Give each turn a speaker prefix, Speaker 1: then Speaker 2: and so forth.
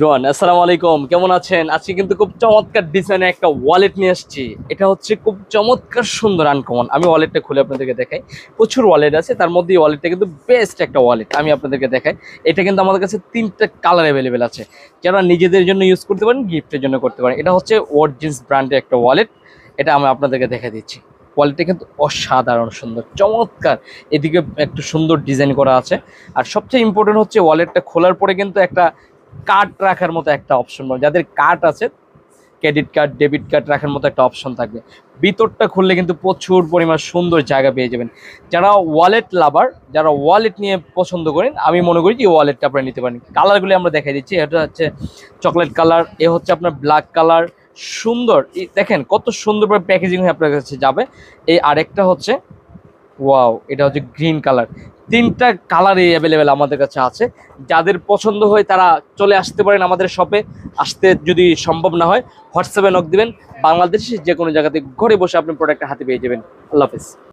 Speaker 1: রোহান আসসালামু আলাইকুম। কেমন আছেন? আজকে কিন্তু খুব চমৎকার ডিজাইনের একটা ওয়ালেট নিয়ে এসেছি এটা হচ্ছে খুব চমৎকার সুন্দর আনকমন আমি ওয়ালেটটা খুলে আপনাদেরকে দেখাই। প্রচুর ওয়ালেট আছে। তার মধ্যে ওয়ালেটটা কিন্তু বেস্ট একটা ওয়ালেট আমি আপনাদেরকে দেখাই। এটা কিন্তু আমাদের কাছে তিনটা কালার অ্যাভেলেবেল আছে। যারা নিজেদের জন্য ইউজ করতে পারেন গিফটের জন্য করতে পারেন। এটা হচ্ছে ওয়ার্জিন্স ব্র্যান্ডের একটা ওয়ালেট এটা আমি আপনাদেরকে দেখা দিচ্ছি। কোয়ালিটি কিন্তু অসাধারণ সুন্দর, চমৎকার। এদিকে একটু সুন্দর ডিজাইন করা আছে। আর সবচেয়ে ইম্পর্টেন্ট হচ্ছে ওয়ালেটটা খোলার পরে কিন্তু একটা কার্ড রাখার মতো একটা অপশন পাবেন যাদের কার্ড আছে ক্রেডিট কার্ড ডেবিট কার্ড রাখার মতো একটা অপশন থাকবে। ভিতরটা খুললে কিন্তু প্রচুর পরিমাণ সুন্দর জায়গা পেয়ে যাবেন। যারা ওয়ালেট লাভার যারা ওয়ালেট নিয়ে পছন্দ করেন, আমি মনে করি যে ওয়ালেটটা আপনারা নিতে পারেন। কালারগুলি আমরা দেখাই দিচ্ছি। এটা হচ্ছে চকলেট কালার এ হচ্ছে আপনার ব্ল্যাক কালার সুন্দর। দেখেন, কত সুন্দরভাবে প্যাকেজিং হয়ে আপনার কাছে যাবে। এই আরেকটা হচ্ছে ওয়াও এটা হচ্ছে গ্রিন কালার তিনটা কালারই অ্যাভেলেবেল আমাদের কাছে আছে। যাদের পছন্দ হয় তারা চলে আসতে পারেন আমাদের শপে আসতে যদি সম্ভব না হয়, হোয়াটসঅ্যাপে নক দিবেন। বাংলাদেশের যে কোনো জায়গাতে ঘরে বসে আপনি প্রোডাক্টটা হাতে পেয়ে যাবেন। আল্লাহ হাফেজ।